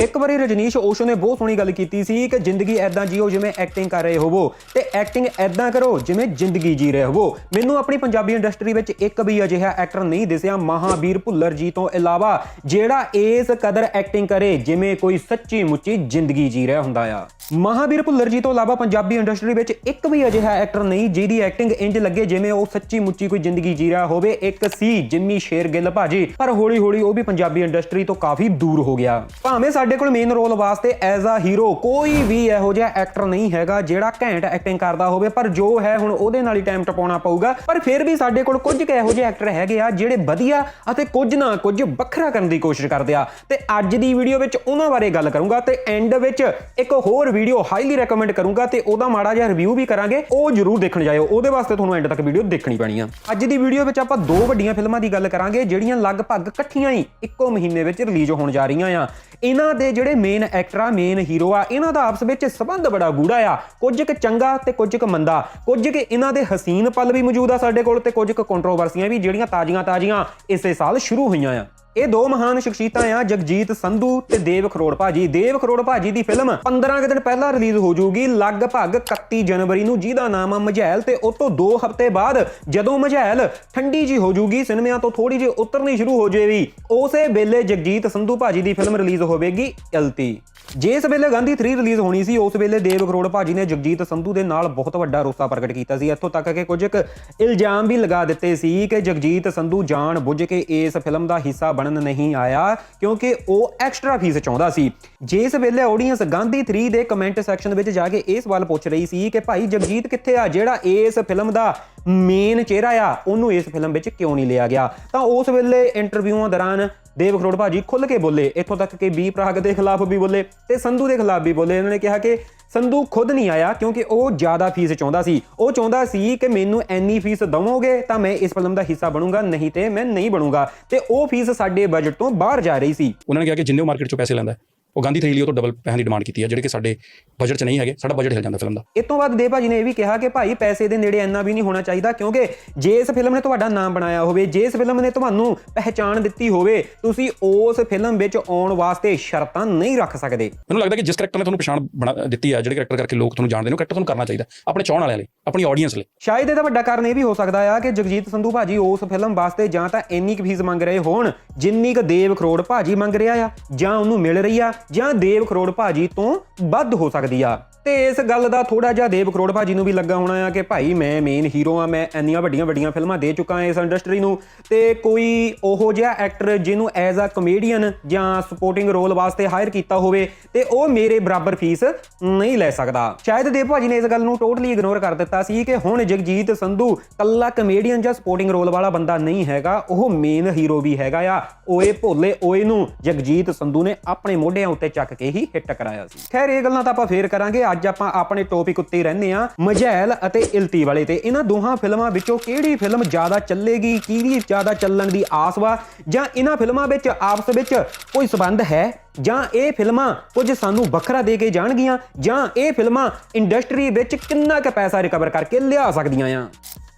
ਇੱਕ ਵਾਰੀ ਰਜਨੀਸ਼ ਓਸ਼ੋ ਨੇ ਬਹੁਤ ਸੋਹਣੀ ਗੱਲ ਕੀਤੀ ਸੀ ਕਿ ਜ਼ਿੰਦਗੀ ਐਦਾਂ ਜੀਓ ਜਿਵੇਂ ਐਕਟਿੰਗ ਕਰ ਰਹੇ ਹੋਵੋ ਤੇ ਐਕਟਿੰਗ ਐਦਾਂ ਕਰੋ ਜਿਵੇਂ ਜ਼ਿੰਦਗੀ ਜੀ ਰਹੇ ਹੋਵੋ। ਮੈਨੂੰ ਆਪਣੀ ਪੰਜਾਬੀ ਇੰਡਸਟਰੀ ਵਿੱਚ ਇੱਕ ਵੀ ਅਜਿਹਾ ਐਕਟਰ ਨਹੀਂ ਦਿਸਿਆ ਮਹਾਵੀਰ ਭੁੱਲਰ ਜੀ ਤੋਂ ਇਲਾਵਾ, ਜਿਹੜਾ ਇਸ ਕਦਰ ਐਕਟਿੰਗ ਕਰੇ ਜਿਵੇਂ ਕੋਈ ਸੱਚੀ ਮੁੱਚੀ ਜ਼ਿੰਦਗੀ ਜੀ ਰਿਹਾ ਹੁੰਦਾ ਆ। ਮਹਾਵੀਰ ਭੁੱਲਰ ਜੀ ਤੋਂ ਇਲਾਵਾ ਪੰਜਾਬੀ ਇੰਡਸਟਰੀ ਵਿੱਚ ਇੱਕ ਵੀ ਅਜਿਹਾ ਐਕਟਰ ਨਹੀਂ ਜਿਹਦੀ ਐਕਟਿੰਗ ਇੰਜ ਲੱਗੇ ਜਿਵੇਂ ਉਹ ਸੱਚੀ ਮੁੱਚੀ ਕੋਈ ਜ਼ਿੰਦਗੀ ਜੀ ਰਿਹਾ ਹੋਵੇ। ਇੱਕ ਸੀ ਜਿੰਮੀ ਸ਼ੇਰਗਿੱਲ ਭਾਜੀ, ਪਰ ਹੌਲੀ ਹੌਲੀ ਉਹ ਵੀ ਪੰਜਾਬੀ ਇੰਡਸਟਰੀ ਤੋਂ ਕਾਫੀ ਦੂਰ ਹੋ ਗਿਆ। ਭਾਵੇਂ ਸਾਡੇ ਕੋਲ ਮੇਨ ਰੋਲ ਵਾਸਤੇ ਐਜ਼ ਅ ਹੀਰੋ ਕੋਈ ਵੀ ਇਹੋ ਜਿਹਾ ਐਕਟਰ ਨਹੀਂ ਹੈਗਾ ਜਿਹੜਾ ਘੈਂਟ ਐਕਟਿੰਗ ਕਰਦਾ ਹੋਵੇ, ਪਰ ਜੋ ਹੈ ਹੁਣ ਉਹਦੇ ਨਾਲ ਹੀ ਟਾਈਮ ਟਪਾਉਣਾ ਪਊਗਾ। ਪਰ ਫਿਰ ਵੀ ਸਾਡੇ ਕੋਲ ਕੁਝ ਕੁ ਇਹੋ ਜਿਹੇ ਐਕਟਰ ਹੈਗੇ ਆ ਜਿਹੜੇ ਵਧੀਆ ਅਤੇ ਕੁਝ ਨਾ ਕੁਝ ਵੱਖਰਾ ਕਰਨ ਦੀ ਕੋਸ਼ਿਸ਼ ਕਰਦੇ ਆ। ਤੇ ਅੱਜ ਦੀ ਵੀਡੀਓ ਵਿੱਚ ਉਹਨਾਂ ਬਾਰੇ ਗੱਲ ਕਰੂੰਗਾ ਤੇ ਐਂਡ ਵਿੱਚ ਇੱਕ ਹੋਰ ਵੀਡੀਓ ਹਾਈਲੀ ਰეკਮੈਂਡ ਕਰੂੰਗਾ ਤੇ ਉਹਦਾ ਮਾੜਾ ਜਿਹਾ ਰਿਵਿਊ ਵੀ ਕਰਾਂਗੇ। ਉਹ ਜਰੂਰ ਦੇਖਣ ਜਾਇਓ। ਉਹਦੇ ਵਾਸਤੇ ਤੁਹਾਨੂੰ ਐਂਡ ਤੱਕ ਵੀਡੀਓ ਦੇਖਣੀ ਪੈਣੀ ਆ। ਅੱਜ ਦੀ ਵੀਡੀਓ ਵਿੱਚ ਆਪਾਂ ਦੋ ਵੱਡੀਆਂ ਫਿਲਮਾਂ ਦੀ ਗੱਲ ਕਰਾਂਗੇ, ਜਿਹੜੀਆਂ ਲਗਭਗ ਇਕੱਠੀਆਂ ਹੀ ਇੱਕੋ ਮਹੀਨੇ ਵਿੱਚ ਰਿਲੀਜ਼ ਹੋਣ ਜਾ ਰਹੀਆਂ ਆ। ਇਹਨਾਂ ਦੇ ਜਿਹੜੇ ਮੇਨ ਐਕਟਰ ਆ ਮੇਨ ਹੀਰੋ ਆ, ਇਹਨਾਂ ਦਾ ਆਪਸ ਵਿੱਚ ਸਬੰਧ ਬੜਾ ਗੂੜਾ ਆ। ਕੁਝ ਕੁ ਚੰਗਾ ਤੇ ਕੁਝ ਕੁ ਮੰਦਾ। ਕੁਝ ਕੁ ਇਹਨਾਂ ਦੇ ਹਸੀਨ ਪਲ ਵੀ ਮੌਜੂਦ ਆ ਸਾਡੇ ਕੋਲ ਤੇ ਕੁਝ ਕੁ ਕੰਟਰੋਵਰਸੀਆਂ ਵੀ ਜਿਹੜੀਆਂ ਤਾਜ਼ੀਆਂ ਤਾਜ਼ੀਆਂ ਇਸੇ ਸਾਲ ਸ਼ੁਰੂ ਹੋਈਆਂ ਆ। ਇਹ ਦੋ ਮਹਾਨ ਸ਼ਖਸੀਅਤਾਂ ਆ, ਜਗਜੀਤ ਸੰਧੂ ਤੇ ਦੇਵ ਖਰੋੜ ਭਾਜੀ। ਦੇਵ ਖਰੋੜ ਭਾਜੀ ਦੀ ਫਿਲਮ 15 ਕੁ ਦਿਨ ਪਹਿਲਾਂ ਰਿਲੀਜ਼ ਹੋ ਜਾਊਗੀ, ਲਗਭਗ 31 ਜਨਵਰੀ ਨੂੰ, ਜਿਹਦਾ ਨਾਮ ਆ ਮਝੈਲ ਤੇ ਉਸ ਤੋਂ 2 ਹਫ਼ਤੇ ਬਾਅਦ ਜਦੋਂ ਮਝੈਲ ਠੰਡੀ ਜੀ ਹੋ ਜਾਊਗੀ, ਸਿਨੇਮਿਆਂ ਤੋਂ ਥੋੜੀ ਜਿਹੀ ਉਤਰਨੀ ਸ਼ੁਰੂ ਹੋ ਜਾਏਗੀ ਉਸੇ ਵੇਲੇ ਜਗਜੀਤ ਸੰਧੂ ਭਾਜੀ ਦੀ ਫਿਲਮ ਰਿਲੀਜ਼ ਹੋਵੇਗੀ ਇਲਤੀ ਜਿਸ ਵੇਲੇ ਗਾਂਧੀ 3 ਰਿਲੀਜ਼ ਹੋਣੀ ਸੀ, ਉਸ ਵੇਲੇ ਦੇਵ ਕਰੋੜ ਭਾਜੀ ਨੇ ਜਗਜੀਤ ਸੰਧੂ ਦੇ ਨਾਲ ਬਹੁਤ ਵੱਡਾ ਰੋਸਾ ਪ੍ਰਗਟ ਕੀਤਾ ਸੀ। ਇੱਥੋਂ ਤੱਕ ਕਿ ਕੁਝ ਕੁ ਇਲਜ਼ਾਮ ਵੀ ਲਗਾ ਦਿੱਤੇ ਸੀ ਕਿ ਜਗਜੀਤ ਸੰਧੂ ਜਾਣ ਬੁੱਝ ਕੇ ਇਸ ਫਿਲਮ ਦਾ ਹਿੱਸਾ ਬਣਨ ਨਹੀਂ ਆਇਆ, ਕਿਉਂਕਿ ਉਹ ਐਕਸਟਰਾ ਫੀਸ ਚਾਹੁੰਦਾ ਸੀ। ਜਿਸ ਵੇਲੇ ਆਡੀਅנס ਗਾਂਧੀ 3 ਦੇ ਕਮੈਂਟ ਸੈਕਸ਼ਨ ਵਿੱਚ ਜਾ ਕੇ ਇਹ ਸਵਾਲ ਪੁੱਛ ਰਹੀ ਸੀ ਕਿ ਭਾਈ ਜਗਜੀਤ ਕਿੱਥੇ ਆ ਜਿਹੜਾ ਇਸ ਫਿਲਮ ਦਾ ਮੇਨ ਚਿਹਰਾ ਆ, ਉਹਨੂੰ ਇਸ ਫਿਲਮ ਵਿੱਚ ਕਿਉਂ ਨਹੀਂ ਲਿਆ ਗਿਆ? ਤਾਂ ਉਸ ਵੇਲੇ ਇੰਟਰਵਿਊਆਂ ਦੌਰਾਨ ਦੇਵ ਖਰੋੜ ਭਾਜੀ ਖੁੱਲ ਕੇ ਬੋਲੇ, ਇੱਥੋਂ ਤੱਕ ਕਿ ਬੀ ਪ੍ਰਾਗ ਦੇ ਖਿਲਾਫ ਵੀ ਬੋਲੇ ਤੇ ਸੰਧੂ ਦੇ ਖਿਲਾਫ ਵੀ ਬੋਲੇ। ਇਹਨਾਂ ਨੇ ਕਿਹਾ ਕਿ ਸੰਧੂ ਖੁਦ ਨਹੀਂ ਆਇਆ ਕਿਉਂਕਿ ਉਹ ਜ਼ਿਆਦਾ ਫੀਸ ਚਾਹੁੰਦਾ ਸੀ। ਉਹ ਚਾਹੁੰਦਾ ਸੀ ਕਿ ਮੈਨੂੰ ਐਨੀ ਫੀਸ ਦਵੋਗੇ ਤਾਂ ਮੈਂ ਇਸ ਫਿਲਮ ਦਾ ਹਿੱਸਾ ਬਣੂੰਗਾ, ਨਹੀਂ ਤੇ ਮੈਂ ਨਹੀਂ ਬਣੂੰਗਾ। ਤੇ ਉਹ ਫੀਸ ਸਾਡੇ ਬਜਟ ਤੋਂ ਬਾਹਰ ਜਾ ਰਹੀ ਸੀ। ਉਹਨਾਂ ਨੇ ਕਿਹਾ ਕਿ ਜਿੰਨੇ ਮਾਰਕੀਟ ਚੋਂ ਪੈਸੇ ਲੈਂਦਾ ਉਹ ਗਾਂਧੀ ਥਰੀ ਲਈ ਉਹ ਤੋਂ ਡਬਲ ਪੈਸਿਆਂ ਦੀ ਡਿਮਾਂਡ ਕੀਤੀ ਹੈ ਜਿਹੜੇ ਕਿ ਸਾਡੇ ਬਜਟ 'ਚ ਨਹੀਂ ਹੈਗੇ ਸਾਡਾ ਬਜਟ ਹਿਲ ਜਾਂਦਾ ਫਿਲਮ ਦਾ। ਇਸ ਤੋਂ ਬਾਅਦ ਦੇਵ ਭਾਜੀ ਨੇ ਇਹ ਵੀ ਕਿਹਾ ਕਿ ਭਾਈ ਪੈਸੇ ਦੇ ਨੇੜੇ ਇੰਨਾ ਵੀ ਨਹੀਂ ਹੋਣਾ ਚਾਹੀਦਾ ਕਿਉਂਕਿ ਜੇ ਇਸ ਫਿਲਮ ਨੇ ਤੁਹਾਡਾ ਨਾਮ ਬਣਾਇਆ ਹੋਵੇ ਜੇ ਇਸ ਫਿਲਮ ਨੇ ਤੁਹਾਨੂੰ ਪਹਿਚਾਣ ਦਿੱਤੀ ਹੋਵੇ ਤੁਸੀਂ ਉਸ ਫਿਲਮ ਵਿੱਚ ਆਉਣ ਵਾਸਤੇ ਸ਼ਰਤਾਂ ਨਹੀਂ ਰੱਖ ਸਕਦੇ। ਮੈਨੂੰ ਲੱਗਦਾ ਕਿ ਜਿਸ ਕਰੈਕਟਰ ਨੇ ਤੁਹਾਨੂੰ ਪਛਾਣ ਬਣਾ ਦਿੱਤੀ ਹੈ ਜਿਹੜੇ ਕਰੈਕਟਰ ਕਰਕੇ ਲੋਕ ਤੁਹਾਨੂੰ ਜਾਣਦੇ ਨੇ ਉਹ ਕਰੈਕਟਰ ਤੁਹਾਨੂੰ ਕਰਨਾ ਚਾਹੀਦਾ ਆਪਣੇ ਚਾਹਣ ਵਾਲਿਆਂ ਲਈ ਆਪਣੀ ਆਡੀਅנס ਲਈ। ਸ਼ਾਇਦ ਇਹਦਾ ਵੱਡਾ ਕਾਰਨ ਇਹ ਵੀ ਹੋ ਸਕਦਾ ਆ ਕਿ ਜਗਜੀਤ ਸੰਧੂ ਭਾਜੀ ਉਸ ਫਿਲਮ ਵਾਸਤੇ ਜਾਂ ਤਾਂ ਇੰਨੀ ਕੁ ਫੀਸ ਮੰਗ ਰਹੇ ਹੋਣ ਜਿੰਨੀ ਕੁ ਦੇਵ ਖਰੋੜ ਭਾਜੀ ਮੰਗ ਰਿਹਾ ਆ ਜਾਂ ਉਹਨੂੰ ਮਿਲ ਰਹੀ ਆ ਜਾਂ ਦੇਵ ਖਰੋੜ ਭਾਜੀ ਤੋਂ ਵੱਧ ਹੋ ਸਕਦੀ ਆ। ਤੇ ਇਸ ਗੱਲ ਦਾ ਥੋੜਾ ਜਿਹਾ ਦੇਵ ਖਰੋੜ ਭਾਜੀ ਨੂੰ ਵੀ ਲੱਗਾ ਹੋਣਾ ਆ ਕਿ ਭਾਈ ਮੈਂ ਮੇਨ ਹੀਰੋ ਆ, ਮੈਂ ਇੰਨੀਆਂ ਵੱਡੀਆਂ ਵੱਡੀਆਂ ਫਿਲਮਾਂ ਦੇ ਚੁੱਕਾ ਇਸ ਇੰਡਸਟਰੀ ਨੂੰ। ਤੇ ਕੋਈ ਉਹੋ ਜਿਹਾ ਐਕਟਰ ਜਿਹਨੂੰ ਐਜ਼ ਅ ਕਮੇਡੀਅਨ ਜਾਂ ਸਪੋਰਟਿੰਗ ਰੋਲ ਵਾਸਤੇ ਹਾਇਰ ਕੀਤਾ ਹੋਵੇ ਤੇ ਉਹ ਮੇਰੇ ਬਰਾਬਰ ਫੀਸ ਨਹੀਂ ਲੈ ਸਕਦਾ। ਸ਼ਾਇਦ ਦੇਵ ਭਾਜੀ ਨੇ ਇਸ ਗੱਲ ਨੂੰ ਟੋਟਲੀ ਇਗਨੋਰ ਕਰ ਦਿੱਤਾ ਸੀ ਕਿ ਹੁਣ ਜਗਜੀਤ ਸੰਧੂ ਕੱਲਾ ਕਮੇਡੀਅਨ ਜਾਂ ਸਪੋਰਟਿੰਗ ਰੋਲ ਵਾਲਾ ਬੰਦਾ ਨਹੀਂ ਹੈਗਾ, ਉਹ ਮੇਨ ਹੀਰੋ ਵੀ ਹੈਗਾ ਆ। ਓਏ ਭੋਲੇ ਓਏ ਨੂੰ ਜਗਜੀਤ ਸੰਧੂ ਨੇ ਆਪਣੇ ਮੋਢਿਆਂ ਉੱਤੇ ਚੱਕ ਕੇ ਹੀ ਹਿੱਟ ਕਰਾਇਆ ਸੀ। ਖੈਰ, ਇਹ ਗੱਲਾਂ ਤਾਂ ਆਪਾਂ ਫੇਰ ਕਰਾਂਗੇ। ਅੱਜ ਆਪਾਂ ਆਪਣੇ ਟੌਪਿਕ ਉੱਤੇ ਰਹਿੰਦੇ ਆ ਮਝੈਲ ਅਤੇ ਇਲਤੀ ਵਾਲੇ ਤੇ। ਇਹਨਾਂ ਦੋਹਾਂ ਫਿਲਮਾਂ ਵਿੱਚੋਂ ਕਿਹੜੀ ਫਿਲਮ ਜ਼ਿਆਦਾ ਚੱਲੇਗੀ, ਕਿਹਦੀ ਜ਼ਿਆਦਾ ਚੱਲਣ ਦੀ ਆਸ ਵਾ? ਜਾਂ ਇਹਨਾਂ ਫਿਲਮਾਂ ਵਿੱਚ, ਆਪਸ ਵਿੱਚ ਕੋਈ ਸਬੰਧ ਹੈ? ਜਾਂ ਇਹ ਫਿਲਮਾਂ ਕੁਝ ਸਾਨੂੰ ਵੱਖਰਾ ਦੇ ਕੇ ਜਾਣਗੀਆਂ? ਜਾਂ ਇਹ ਫਿਲਮਾਂ ਇੰਡਸਟਰੀ ਵਿੱਚ ਕਿੰਨਾ ਕੁ ਪੈਸਾ ਰਿਕਵਰ ਕਰਕੇ ਲਿਆ ਸਕਦੀਆਂ ਆ?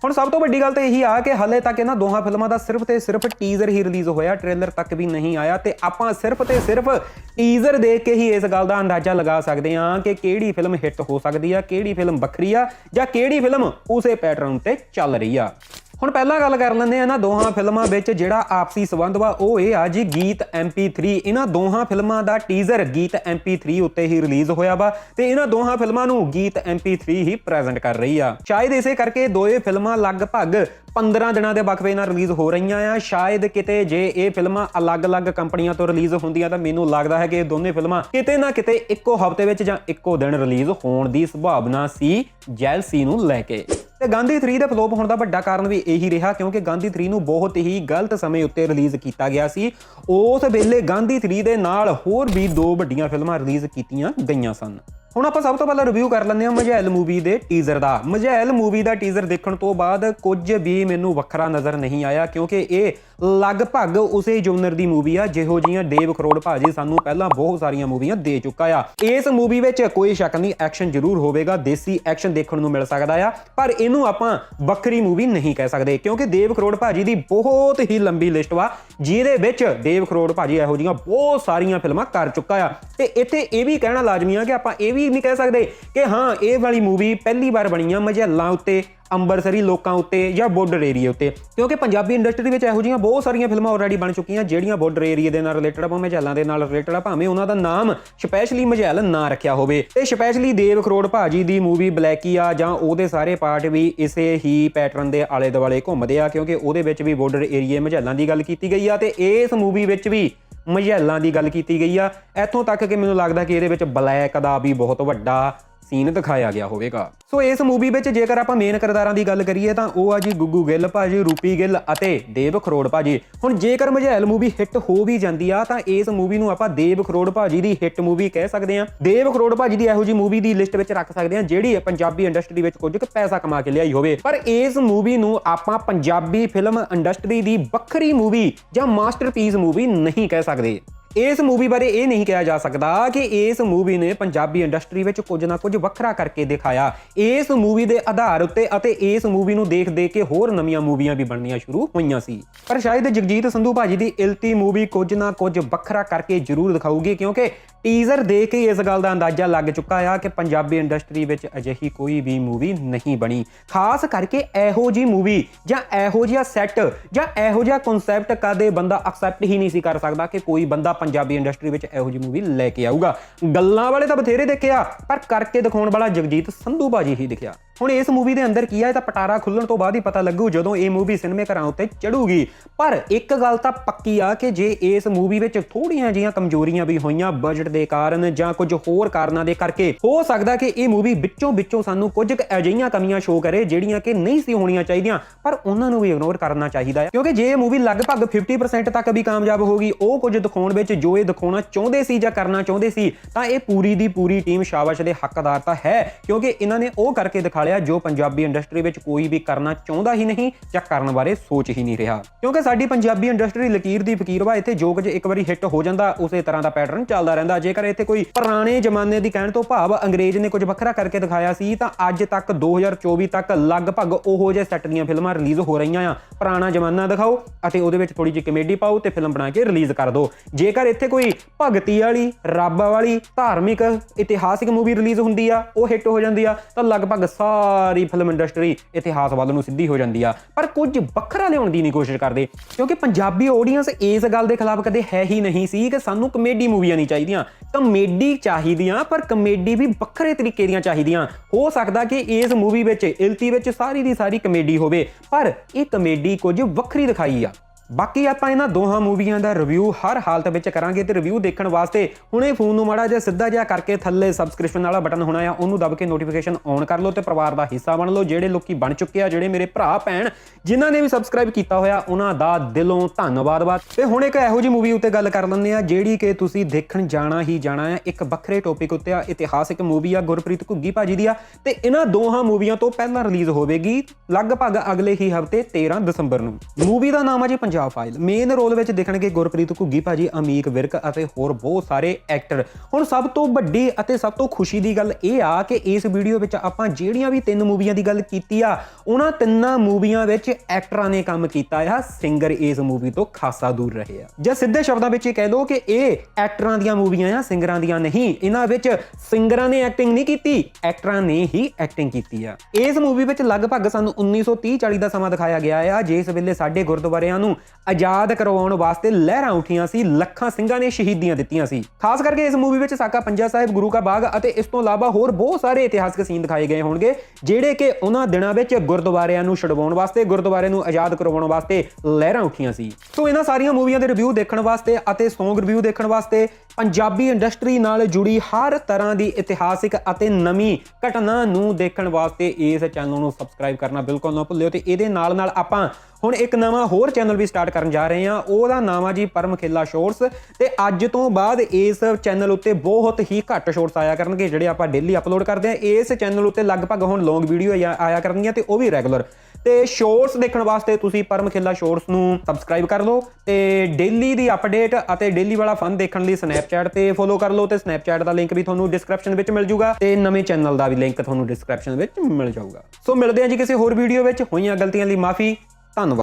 ਹੁਣ ਸਭ ਤੋਂ ਵੱਡੀ ਗੱਲ ਤਾਂ ਇਹੀ ਆ ਕਿ ਹਲੇ ਤੱਕ ਇਹਨਾਂ ਦੋਹਾਂ ਫਿਲਮਾਂ ਦਾ ਸਿਰਫ ਤੇ ਸਿਰਫ ਟੀਜ਼ਰ ਹੀ ਰਿਲੀਜ਼ ਹੋਇਆ ਟ੍ਰੇਲਰ ਤੱਕ ਵੀ ਨਹੀਂ ਆਇਆ ਤੇ ਆਪਾਂ ਸਿਰਫ ਤੇ ਸਿਰਫ ਟੀਜ਼ਰ ਦੇਖ ਕੇ ਹੀ ਇਸ ਗੱਲ ਦਾ ਅੰਦਾਜ਼ਾ ਲਗਾ ਸਕਦੇ ਹਾਂ ਕਿ ਕਿਹੜੀ ਫਿਲਮ ਹਿੱਟ ਹੋ ਸਕਦੀ ਆ, ਕਿਹੜੀ ਫਿਲਮ ਵੱਖਰੀ ਆ ਜਾਂ ਕਿਹੜੀ ਫਿਲਮ ਉਸੇ ਪੈਟਰਨ ਤੇ ਚੱਲ ਰਹੀ ਆ। ਹੁਣ ਪਹਿਲਾਂ ਗੱਲ ਕਰ ਲੈਂਦੇ ਆ ਇਹਨਾਂ ਦੋਹਾਂ ਫਿਲਮਾਂ ਵਿੱਚ ਜਿਹੜਾ ਆਪਸੀ ਸਬੰਧ ਵਾ, ਉਹ ਇਹ ਆ ਜੀ ਗੀਤ MP3 ਇਹਨਾਂ ਦੋਹਾਂ ਫਿਲਮਾਂ ਦਾ ਟੀਜ਼ਰ ਗੀਤ MP3 ਉੱਤੇ ਹੀ ਰਿਲੀਜ਼ ਹੋਇਆ ਵਾ ਤੇ ਇਹਨਾਂ ਦੋਹਾਂ ਫਿਲਮਾਂ ਨੂੰ ਗੀਤ MP3 ਹੀ ਪ੍ਰੈਜ਼ੈਂਟ ਕਰ ਰਹੀ ਆ। ਸ਼ਾਇਦ ਇਸੇ ਕਰਕੇ ਦੋਏ ਫਿਲਮਾਂ ਲਗਭਗ 15 ਦਿਨਾਂ ਦੇ ਵਕਫੇ ਨਾਲ ਰਿਲੀਜ਼ ਹੋ ਰਹੀਆਂ ਆ। ਸ਼ਾਇਦ ਕਿਤੇ ਜੇ ਇਹ ਫਿਲਮਾਂ ਅਲੱਗ-ਅਲੱਗ ਕੰਪਨੀਆਂ ਤੋਂ ਰਿਲੀਜ਼ ਹੁੰਦੀਆਂ ਤਾਂ ਮੈਨੂੰ ਲੱਗਦਾ ਹੈ ਕਿ ਇਹ ਦੋਨੇ ਫਿਲਮਾਂ ਕਿਤੇ ਨਾ ਕਿਤੇ ਇੱਕੋ ਹਫ਼ਤੇ ਵਿੱਚ ਜਾਂ ਇੱਕੋ ਦਿਨ ਰਿਲੀਜ਼ ਹੋਣ ਦੀ ਸੰਭਾਵਨਾ ਸੀ ਜੈਲਸੀ ਨੂੰ ਲੈ ਕੇ। ਤੇ ਗਾਂਧੀ 3 ਦੇ ਫਲੋਪ ਹੋਣ ਦਾ ਵੱਡਾ ਕਾਰਨ ਵੀ ਇਹੀ ਰਿਹਾ ਕਿਉਂਕਿ ਗਾਂਧੀ 3 ਨੂੰ ਬਹੁਤ ਹੀ ਗਲਤ ਸਮੇਂ ਉੱਤੇ ਰਿਲੀਜ਼ ਕੀਤਾ ਗਿਆ ਸੀ। ਉਸ ਵੇਲੇ ਗਾਂਧੀ 3 ਦੇ ਨਾਲ ਹੋਰ ਵੀ ਦੋ ਵੱਡੀਆਂ ਫਿਲਮਾਂ ਰਿਲੀਜ਼ ਕੀਤੀਆਂ ਗਈਆਂ ਸਨ। ਹੁਣ ਆਪਾਂ ਸਭ ਤੋਂ ਪਹਿਲਾਂ ਰਿਵਿਊ ਕਰ ਲੈਂਦੇ ਹਾਂ ਮਜ਼ੈਲ ਮੂਵੀ ਦੇ ਟੀਜ਼ਰ ਦਾ। ਮਜ਼ੈਲ ਮੂਵੀ ਦਾ ਟੀਜ਼ਰ ਦੇਖਣ ਤੋਂ ਬਾਅਦ ਕੁਝ ਵੀ ਮੈਨੂੰ ਵੱਖਰਾ ਨਜ਼ਰ ਨਹੀਂ ਆਇਆ ਕਿਉਂਕਿ ਇਹ ਲਗਭਗ ਉਸੇ ਜੋਨਰ ਦੀ ਮੂਵੀ ਆ, ਜਿਹੋ ਜੀਆਂ ਦੇਵ ਕਰੋੜ ਭਾਜੀ ਸਾਨੂੰ ਪਹਿਲਾਂ ਬਹੁਤ ਸਾਰੀਆਂ ਮੂਵੀਆਂ ਦੇ ਚੁੱਕਾ ਆ। ਇਸ ਮੂਵੀ ਵਿੱਚ ਕੋਈ ਸ਼ੱਕ ਨਹੀਂ ਐਕਸ਼ਨ ਜ਼ਰੂਰ ਹੋਵੇਗਾ, ਦੇਸੀ ਐਕਸ਼ਨ ਦੇਖਣ ਨੂੰ ਮਿਲ ਸਕਦਾ ਆ, ਪਰ ਇਹਨੂੰ ਆਪਾਂ ਵੱਖਰੀ ਮੂਵੀ ਨਹੀਂ ਕਹਿ ਸਕਦੇ, ਕਿਉਂਕਿ ਦੇਵ ਕਰੋੜ ਭਾਜੀ ਦੀ ਬਹੁਤ ਹੀ ਲੰਬੀ ਲਿਸਟ ਵਾ, ਜਿਹਦੇ ਵਿੱਚ ਦੇਵ ਕਰੋੜ ਭਾਜੀ ਇਹੋ ਜੀਆਂ ਬਹੁਤ ਸਾਰੀਆਂ ਫਿਲਮਾਂ ਕਰ ਚੁੱਕਾ ਆ। ਤੇ ਇੱਥੇ ਇਹ ਵੀ ਕਹਿਣਾ ਲਾਜ਼ਮੀ ਆ ਕਿ ਆਪਾਂ ਇਹ ਵੀ ਨਹੀਂ ਕਹਿ ਸਕਦੇ ਕਿ ਹਾਂ, ਇਹ ਵਾਲੀ ਮੂਵੀ ਪਹਿਲੀ ਵਾਰ ਬਣੀ ਆ ਮਝੈਲਾਂ ਉੱਤੇ। ਅੰਬਰਸਰੀ ਲੋਕਾਂ ਉੱਤੇ ਜਾਂ ਬਾਰਡਰ ਏਰੀਆ ਉੱਤੇ। ਕਿਉਂਕਿ ਪੰਜਾਬੀ ਇੰਡਸਟਰੀ ਵਿੱਚ ਇਹੋ ਜਿਹੀਆਂ ਬਹੁਤ ਸਾਰੀਆਂ ਫਿਲਮਾਂ ਆਲਰੇਡੀ ਬਣ ਚੁੱਕੀਆਂ, ਜਿਹੜੀਆਂ ਬਾਰਡਰ ਏਰੀਆ ਦੇ ਨਾਲ ਰਿਲੇਟਡ ਆ, ਭਾਵੇਂ ਮਝੈਲਾਂ ਦੇ ਨਾਲ ਰਿਲੇਟਡ ਆ, ਭਾਵੇਂ ਉਹਨਾਂ ਦਾ ਨਾਮ ਸਪੈਸ਼ਲੀ ਮਜ਼ੈਲ ਨਾ ਰੱਖਿਆ ਹੋਵੇ। ਤੇ ਸਪੈਸ਼ਲੀ ਦੇਵ ਕਰੋੜ ਭਾਜੀ ਦੀ ਮੂਵੀ ਬਲੈਕੀ ਆ ਜਾਂ ਉਹਦੇ ਸਾਰੇ ਪਾਰਟ ਵੀ ਇਸੇ ਹੀ ਪੈਟਰਨ ਦੇ ਆਲੇ ਦੁਆਲੇ ਘੁੰਮਦੇ ਆ, ਕਿਉਂਕਿ ਉਹਦੇ ਵਿੱਚ ਵੀ ਬਾਰਡਰ ਏਰੀਆ ਮਜ਼ੈਲਾਂ ਦੀ ਗੱਲ ਕੀਤੀ ਗਈ ਆ ਤੇ ਇਸ ਮੂਵੀ ਵਿੱਚ ਵੀ ਮਝੈਲਾਂ ਦੀ ਗੱਲ ਕੀਤੀ ਗਈ ਆ। ਇੱਥੋਂ ਤੱਕ ਕਿ ਮੈਨੂੰ ਲੱਗਦਾ ਕਿ ਇਹਦੇ ਵਿੱਚ ਬਲੈਕ ਦਾ ਵੀ ਬਹੁਤ ਵੱਡਾ ਸੀਨ ਦਿਖਾਇਆ ਗਿਆ ਹੋਵੇਗਾ। ਸੋ ਇਸ ਮੂਵੀ ਵਿੱਚ ਜੇਕਰ ਆਪਾਂ ਮੇਨ ਕਿਰਦਾਰਾਂ ਦੀ ਗੱਲ ਕਰੀਏ ਤਾਂ ਉਹ ਆ ਜੀ ਗੁੱਗੂ ਗਿੱਲ ਭਾਜੀ, ਰੂਪੀ ਗਿੱਲ ਅਤੇ ਦੇਵ ਖਰੋੜ ਭਾਜੀ। ਹੁਣ ਜੇਕਰ ਮਝੈਲ ਮੂਵੀ ਹਿੱਟ ਹੋ ਵੀ ਜਾਂਦੀ ਆ, ਤਾਂ ਇਸ ਮੂਵੀ ਨੂੰ ਆਪਾਂ ਦੇਵ ਖਰੋੜ ਭਾਜੀ ਦੀ ਹਿੱਟ ਮੂਵੀ ਕਹਿ ਸਕਦੇ ਆ ਦੇਵ ਖਰੋੜ ਭਾਜੀ ਦੀ ਇਹੋ ਜੀ ਮੂਵੀ ਦੀ ਲਿਸਟ ਵਿੱਚ ਰੱਖ ਸਕਦੇ ਆ ਜਿਹੜੀ ਪੰਜਾਬੀ ਇੰਡਸਟਰੀ ਵਿੱਚ ਕੁਝ ਕੁ ਪੈਸਾ ਕਮਾ ਕੇ ਲਿਆਈ ਹੋਵੇ। ਪਰ ਇਸ ਮੂਵੀ ਨੂੰ ਆਪਾਂ ਪੰਜਾਬੀ ਫਿਲਮ ਇੰਡਸਟਰੀ ਦੀ ਵੱਖਰੀ ਮੂਵੀ ਜਾਂ ਮਾਸਟਰਪੀਸ ਮੂਵੀ ਨਹੀਂ ਕਹਿ ਸਕਦੇ। ਇਸ ਮੂਵੀ ਬਾਰੇ ਇਹ ਨਹੀਂ ਕਿਹਾ ਜਾ ਸਕਦਾ ਕਿ ਇਸ ਮੂਵੀ ਨੇ ਪੰਜਾਬੀ ਇੰਡਸਟਰੀ ਵਿੱਚ ਕੁਝ ਨਾ ਕੁਝ ਵੱਖਰਾ ਕਰਕੇ ਦਿਖਾਇਆ। ਇਸ ਮੂਵੀ ਦੇ ਆਧਾਰ ਉੱਤੇ ਅਤੇ ਇਸ ਮੂਵੀ ਨੂੰ ਦੇਖ ਦੇਖ ਕੇ ਹੋਰ ਨਵੀਆਂ ਮੂਵੀਆਂ ਵੀ ਬਣਨੀਆਂ ਸ਼ੁਰੂ ਹੋਈਆਂ ਸੀ। ਪਰ ਸ਼ਾਇਦ ਜਗਜੀਤ ਸੰਧੂ ਭਾਜੀ ਦੀ ਇਲਤੀ ਮੂਵੀ ਕੁਝ ਨਾ ਕੁਝ ਵੱਖਰਾ ਕਰਕੇ ਜ਼ਰੂਰ ਦਿਖਾਊਗੀ ਕਿਉਂਕਿ ਟੀਜ਼ਰ ਦੇਖ ਕੇ ਇਸ ਗੱਲ ਦਾ ਅੰਦਾਜ਼ਾ ਲੱਗ ਚੁੱਕਾ ਆ ਕਿ ਪੰਜਾਬੀ ਇੰਡਸਟਰੀ ਵਿੱਚ ਅਜਿਹੀ ਕੋਈ ਵੀ ਮੂਵੀ ਨਹੀਂ ਬਣੀ। ਖਾਸ ਕਰਕੇ ਇਹੋ ਜੀ ਮੂਵੀ ਜਾਂ ਇਹੋ ਜਿਹਾ ਸੈੱਟ ਜਾਂ ਇਹੋ ਜਿਹਾ ਕਨਸੈਪਟ ਕਦੇ ਬੰਦਾ ਐਕਸੈਪਟ ਹੀ ਨਹੀਂ ਸੀ ਕਰ ਸਕਦਾ ਕਿ ਕੋਈ ਬੰਦਾ ਪੰਜਾਬੀ ਇੰਡਸਟਰੀ ਵਿੱਚ ਇਹੋ ਜੀ ਮੂਵੀ ਲੈ ਕੇ ਆਊਗਾ। ਗੱਲਾਂ ਵਾਲੇ ਤਾਂ ਬਥੇਰੇ ਦੇਖਿਆ ਪਰ ਕਰਕੇ ਦਿਖਾਉਣ ਵਾਲਾ ਜਗਜੀਤ ਸੰਧੂ ਬਾਜੀ ਹੀ ਦਿਖਿਆ। ਹੁਣ ਇਸ ਮੂਵੀ ਦੇ ਅੰਦਰ ਕੀ ਆ? ਇਹ ਤਾਂ ਪਟਾਰਾ ਖੁੱਲਣ ਤੋਂ ਬਾਅਦ ਹੀ ਪਤਾ ਲੱਗੂ ਜਦੋਂ ਇਹ ਮੂਵੀ ਸਿਨੇਮੇ ਘਰਾਂ ਉੱਤੇ ਚੜੂਗੀ। ਪਰ ਇੱਕ ਗੱਲ ਤਾਂ ਪੱਕੀ ਆ ਕਿ ਜੇ ਇਸ ਮੂਵੀ ਵਿੱਚ ਥੋੜੀਆਂ ਜੀਆਂ ਕਮਜ਼ੋਰੀਆਂ ਵੀ ਹੋਈਆਂ ਬਜਟ ਦੇ ਕਾਰਨ ਜਾਂ ਕੁਝ ਹੋਰ ਕਾਰਨਾਂ ਦੇ ਕਰਕੇ, ਹੋ ਸਕਦਾ ਕਿ ਇਹ ਮੂਵੀ ਵਿੱਚੋਂ ਵਿੱਚੋਂ ਸਾਨੂੰ ਕੁਝ ਕੁ ਅਜਿਹੀਆਂ ਕਮੀਆਂ ਸ਼ੋ ਕਰੇ ਜਿਹੜੀਆਂ ਕਿ ਨਹੀਂ ਸੀ ਹੋਣੀਆਂ ਚਾਹੀਦੀਆਂ, ਪਰ ਉਹਨਾਂ ਨੂੰ ਵੀ ਇਗਨੋਰ ਕਰਨਾ ਚਾਹੀਦਾ ਹੈ ਕਿਉਂਕਿ ਜੇ ਇਹ ਮੂਵੀ ਲਗਭਗ 50% ਤੱਕ ਵੀ ਕਾਮਯਾਬ ਹੋਗੀ ਉਹ ਕੁਝ ਦਿਖਾਉਣ ਵਿੱਚ ਜੋ ਇਹ ਦਿਖਾਉਣਾ ਚਾਹੁੰਦੇ ਸੀ ਜਾਂ ਕਰਨਾ ਚਾਹੁੰਦੇ ਸੀ, ਤਾਂ ਇਹ ਪੂਰੀ ਦੀ ਪੂਰੀ ਟੀਮ ਸ਼ਾਬਾਸ਼ ਦੇ ਹੱਕਦਾਰ ਤਾਂ ਹੈ। ਕਿਉਂਕਿ ਇਹਨਾਂ ਨੇ ਉਹ ਕਰਕੇ ਦਿਖਾ ਲਿਆ ਜੋ ਪੰਜਾਬੀ ਇੰਡਸਟਰੀ ਵਿੱਚ ਕੋਈ ਵੀ ਕਰਨਾ ਚਾਹੁੰਦਾ ਹੀ ਨਹੀਂ ਜਾਂ ਕਰਨ ਬਾਰੇ ਸੋਚ ਹੀ ਨਹੀਂ ਰਿਹਾ। ਕਿਉਂਕਿ ਸਾਡੀ ਪੰਜਾਬੀ ਇੰਡਸਟਰੀ ਲਕੀਰ ਦੀ ਫਕੀਰ ਵਾ, ਇੱਥੇ ਜੋ ਕੁਝ ਇੱਕ ਵਾਰੀ ਹਿੱਟ ਹੋ ਜਾਂਦਾ, ਉਸੇ ਤਰ੍ਹਾਂ ਦਾ ਪੈਟਰਨ ਚੱਲਦਾ ਰਹਿੰਦਾ। ਜੇਕਰ ਇੱਥੇ ਕੋਈ ਪੁਰਾਣੇ ਜ਼ਮਾਨੇ ਦੀ ਕਹਿਣ ਤੋਂ ਭਾਵ ਅੰਗਰੇਜ਼ ਨੇ ਕੁਝ ਵੱਖਰਾ ਕਰਕੇ ਦਿਖਾਇਆ ਸੀ, ਤਾਂ ਅੱਜ ਤੱਕ 2024 ਤੱਕ ਲਗਭਗ ਉਹੋ ਜਿਹੇ ਸੈੱਟ ਦੀਆਂ ਫਿਲਮਾਂ ਰਿਲੀਜ਼ ਹੋ ਰਹੀਆਂ ਆ। ਪੁਰਾਣਾ ਜ਼ਮਾਨਾ ਦਿਖਾਓ ਅਤੇ ਉਹਦੇ ਵਿੱਚ ਥੋੜੀ ਜਿਹੀ ਕਮੇਡੀ ਪਾਓ ਤੇ ਫਿਲਮ ਬਣਾ ਕੇ ਰਿਲੀਜ਼ ਕਰ ਦਿਓ। ਜੇਕਰ ਇੱਥੇ ਕੋਈ ਭਗਤੀ ਵਾਲੀ, ਰੱਬ ਵਾਲੀ ਧਾਰਮਿਕ ਇਤਿਹਾਸਿਕ ਮੂਵੀ ਰਿਲੀਜ਼ ਹੁੰਦੀ ਆ, ਉਹ ਹਿੱਟ ਹੋ ਜਾਂਦੀ ਆ, ਤਾਂ ਲਗਭਗ ਸਾਰੀ ਸਾਰੀ ਫਿਲਮ ਇੰਡਸਟਰੀ ਇਤਿਹਾਸ ਵੱਲ ਨੂੰ ਸਿੱਧੀ ਹੋ ਜਾਂਦੀ ਆ। ਪਰ ਕੁਝ ਵੱਖਰਾ ਲਿਆਉਣ ਦੀ ਨਹੀਂ ਕੋਸ਼ਿਸ਼ ਕਰਦੇ, ਕਿਉਂਕਿ ਪੰਜਾਬੀ ਆਡੀਅנס ਇਸ ਗੱਲ ਦੇ ਖਿਲਾਫ ਕਦੇ ਹੈ ਹੀ ਨਹੀਂ ਸੀ ਕਿ ਸਾਨੂੰ ਕਮੇਡੀ ਮੂਵੀਆਂ ਨਹੀਂ ਚਾਹੀਦੀਆਂ। ਕਮੇਡੀ ਚਾਹੀਦੀਆਂ, ਪਰ ਕਮੇਡੀ ਵੀ ਵੱਖਰੇ ਤਰੀਕੇ ਦੀਆਂ ਚਾਹੀਦੀਆਂ। ਹੋ ਸਕਦਾ ਕਿ ਇਸ ਮੂਵੀ ਵਿੱਚ, ਇਲਤੀ ਵਿੱਚ ਸਾਰੀ ਦੀ ਸਾਰੀ ਕਮੇਡੀ ਹੋਵੇ, ਪਰ ਇਹ ਕਮੇਡੀ ਕੁਝ ਵੱਖਰੀ ਦਿਖਾਈ ਆ। ਬਾਕੀ ਆਪਾਂ ਇਹਨਾਂ ਦੋਹਾਂ ਮੂਵੀਆਂ ਦਾ ਰਿਵਿਊ ਹਰ ਹਾਲਤ ਵਿੱਚ ਕਰਾਂਗੇ ਤੇ ਰਿਵਿਊ ਦੇਖਣ ਵਾਸਤੇ ਹੁਣੇ ਫੋਨ ਨੂੰ ਮਾੜਾ ਜਿਹਾ ਸਿੱਧਾ ਜਿਹਾ ਕਰਕੇ ਥੱਲੇ ਸਬਸਕ੍ਰਿਪਸ਼ਨ ਵਾਲਾ ਬਟਨ ਹੋਣਾ ਆ, ਉਹਨੂੰ ਦਬ ਕੇ ਨੋਟੀਫਿਕੇਸ਼ਨ ਔਨ ਕਰ ਲਓ ਤੇ ਪਰਿਵਾਰ ਦਾ ਹਿੱਸਾ ਬਣ ਲਓ। ਜਿਹੜੇ ਲੋਕੀ ਬਣ ਚੁੱਕੇ ਆ, ਜਿਹੜੇ ਮੇਰੇ ਭਰਾ, ਭੈਣ, ਜਿਨ੍ਹਾਂ ਨੇ ਵੀ ਸਬਸਕ੍ਰਾਈਬ ਕੀਤਾ ਹੋਇਆ, ਉਹਨਾਂ ਦਾ ਦਿਲੋਂ ਧੰਨਵਾਦ ਬਾਤ ਤੇ ਹੁਣ ਇੱਕ ਇਹੋ ਜਿਹੀ ਮੂਵੀ ਉੱਤੇ ਗੱਲ ਕਰ ਲੈਂਦੇ ਆ, ਜਿਹੜੀ ਕਿ ਤੁਸੀਂ ਦੇਖਣ ਜਾਣਾ ਹੀ ਜਾਣਾ ਹੈ ਇੱਕ ਵੱਖਰੇ ਟੌਪਿਕ ਉੱਤੇ ਆ, ਇਤਿਹਾਸਿਕ ਮੂਵੀ ਆ, ਗੁਰਪ੍ਰੀਤ ਘੁੱਗੀ ਭਾਜੀ ਦੀ ਆ। ਤੇ ਇਹਨਾਂ ਦੋਹਾਂ ਮੂਵੀਆਂ ਤੋਂ ਪਹਿਲਾਂ ਰਿਲੀਜ਼ ਹੋਵੇਗੀ ਲਗਭਗ ਅਗਲੇ ਹੀ ਹਫ਼ਤੇ 13 ਦਸੰਬਰ ਨੂੰ। ਮੂਵੀ ਦਾ ਨਾਮ ਆ ਜੀ ਪੰਜਾਬ ਫਾਈਲ। ਮੇਨ ਰੋਲ ਵਿੱਚ ਦਿਖਣਗੇ ਗੁਰਪ੍ਰੀਤ ਘੁੱਗੀ ਭਾਜੀ, ਅਮੀਕ ਵਿਰਕ ਅਤੇ ਹੋਰ ਬਹੁਤ ਸਾਰੇ ਐਕਟਰ ਹੁਣ ਸਭ ਤੋਂ ਵੱਡੀ ਅਤੇ ਸਭ ਤੋਂ ਖੁਸ਼ੀ ਦੀ ਗੱਲ ਇਹ ਆ ਕਿ ਇਸ ਵੀਡੀਓ ਵਿੱਚ ਆਪਾਂ ਜਿਹੜੀਆਂ ਵੀ ਤਿੰਨ ਮੂਵੀਆਂ ਦੀ ਗੱਲ ਕੀਤੀ ਆ, ਉਹਨਾਂ ਤਿੰਨਾਂ ਮੂਵੀਆਂ ਵਿੱਚ ਐਕਟਰਾਂ ਨੇ ਕੰਮ ਕੀਤਾ ਆ। ਸਿੰਗਰ ਇਸ ਮੂਵੀ ਤੋਂ ਖਾਸਾ ਦੂਰ ਰਹੇ ਆ। ਜਾਂ ਸਿੱਧੇ ਸ਼ਬਦਾਂ ਵਿੱਚ ਇਹ ਕਹਿ ਲਓ ਕਿ ਇਹ ਐਕਟਰਾਂ ਦੀਆਂ ਮੂਵੀਆਂ ਆ ਸਿੰਗਰਾਂ ਦੀਆਂ ਨਹੀਂ। ਇਹਨਾਂ ਵਿੱਚ ਸਿੰਗਰਾਂ ਨੇ ਐਕਟਿੰਗ ਨਹੀਂ ਕੀਤੀ ਐਕਟਰਾਂ ਨੇ ਹੀ ਐਕਟਿੰਗ ਕੀਤੀ ਆ। ਇਸ ਮੂਵੀ ਵਿੱਚ ਲਗਭਗ ਸਾਨੂੰ 1930-40 ਦਾ ਸਮਾਂ ਦਿਖਾਇਆ ਗਿਆ ਆ, ਜਿਸ ਵੇਲੇ ਸਾਡੇ ਗੁਰਦੁਆਰਿਆਂ ਨੂੰ ਆਜ਼ਾਦ ਕਰਵਾਉਣ ਵਾਸਤੇ ਲਹਿਰਾਂ ਉੱਠੀਆਂ ਸੀ, ਲੱਖਾਂ ਸਿੰਘਾਂ ਨੇ ਸ਼ਹੀਦੀਆਂ ਦਿੱਤੀਆਂ ਸੀ। ਖਾਸ ਕਰਕੇ ਇਸ ਮੂਵੀ ਵਿੱਚ ਸਾਕਾ ਪੰਜਾ ਸਾਹਿਬ, ਗੁਰੂ ਕਾ ਬਾਗ ਅਤੇ ਇਸ ਤੋਂ ਇਲਾਵਾ ਹੋਰ ਬਹੁਤ ਸਾਰੇ ਇਤਿਹਾਸਕ ਸੀਨ ਦਿਖਾਏ ਗਏ ਹੋਣਗੇ, ਜਿਹੜੇ ਕਿ ਉਹਨਾਂ ਦਿਨਾਂ ਵਿੱਚ ਗੁਰਦੁਆਰਿਆਂ ਨੂੰ ਛਡਵਾਉਣ ਵਾਸਤੇ ਗੁਰਦੁਆਰੇ ਨੂੰ ਆਜ਼ਾਦ ਕਰਵਾਉਣ ਵਾਸਤੇ ਲਹਿਰਾਂ ਉੱਠੀਆਂ ਸੀ। ਸੋ ਇਹਨਾਂ ਸਾਰੀਆਂ ਮੂਵੀਆਂ ਦੇ ਰਿਵਿਊ ਦੇਖਣ ਵਾਸਤੇ ਅਤੇ Song ਰਿਵਿਊ ਦੇਖਣ ਵਾਸਤੇ ਪੰਜਾਬੀ ਇੰਡਸਟਰੀ ਨਾਲ ਜੁੜੀ ਹਰ ਤਰ੍ਹਾਂ ਦੀ ਇਤਿਹਾਸਿਕ ਅਤੇ ਨਵੀਂ ਘਟਨਾ ਨੂੰ ਦੇਖਣ ਵਾਸਤੇ ਇਸ ਚੈਨਲ ਨੂੰ ਸਬਸਕ੍ਰਾਈਬ ਕਰਨਾ ਬਿਲਕੁਲ ਨਾ ਭੁੱਲਿਓ ਤੇ ਇਹਦੇ ਨਾਲ ਨਾਲ ਆਪਾਂ ਹੁਣ ਇੱਕ ਨਵਾਂ ਹੋਰ ਚੈਨਲ ਵੀ ਸਟਾਰਟ ਕਰਨ ਜਾ ਰਹੇ ਹਾਂ। ਉਹਦਾ ਨਾਮ ਆ ਜੀ ਪਰਮ ਖੇਲਾ ਸ਼ੋਰਟਸ ਤੇ ਅੱਜ ਤੋਂ ਬਾਅਦ ਇਸ ਚੈਨਲ ਉੱਤੇ ਬਹੁਤ ਹੀ ਘੱਟ ਸ਼ੋਰਟਸ ਆਇਆ ਕਰਨਗੇ, ਜਿਹੜੇ ਆਪਾਂ ਡੇਲੀ ਅਪਲੋਡ ਕਰਦੇ ਹਾਂ। ਇਸ ਚੈਨਲ ਉੱਤੇ ਲਗਭਗ ਹੁਣ ਲੌਂਗ ਵੀਡੀਓ ਆਇਆ ਕਰਨਗੀਆਂ ਤੇ ਉਹ ਵੀ ਰੈਗੂਲਰ ਤੇ ਸ਼ੋਰਟਸ ਦੇਖਣ ਵਾਸਤੇ ਤੁਸੀਂ ਪਰਮ ਖੇਲਾ ਸ਼ੋਰਟਸ ਨੂੰ ਸਬਸਕ੍ਰਾਈਬ ਕਰ ਲਓ ਤੇ ਡੇਲੀ ਦੀ ਅਪਡੇਟ ਅਤੇ ਡੇਲੀ ਵਾਲਾ ਫਨ ਦੇਖਣ ਲਈ ਸਨੈਪਚੈਟ ਤੇ ਫੋਲੋ ਕਰ ਲਓ ਤੇ ਸਨੈਪਚੈਟ ਦਾ ਲਿੰਕ ਵੀ ਤੁਹਾਨੂੰ ਡਿਸਕ੍ਰਿਪਸ਼ਨ ਵਿੱਚ ਮਿਲ ਜਾਊਗਾ ਤੇ ਨਵੇਂ ਚੈਨਲ ਦਾ ਵੀ ਲਿੰਕ ਤੁਹਾਨੂੰ ਡਿਸਕ੍ਰਿਪਸ਼ਨ ਵਿੱਚ ਮਿਲ ਜਾਊਗਾ। ਸੋ ਮਿਲਦੇ ਹਾਂ ਜੀ ਕਿਸੇ ਹੋਰ ਵੀਡੀਓ ਵਿੱਚ। ਹੋਈਆਂ ਗਲਤੀਆਂ ਲਈ ਮਾਫੀ। ਧੰਨਵਾਦ।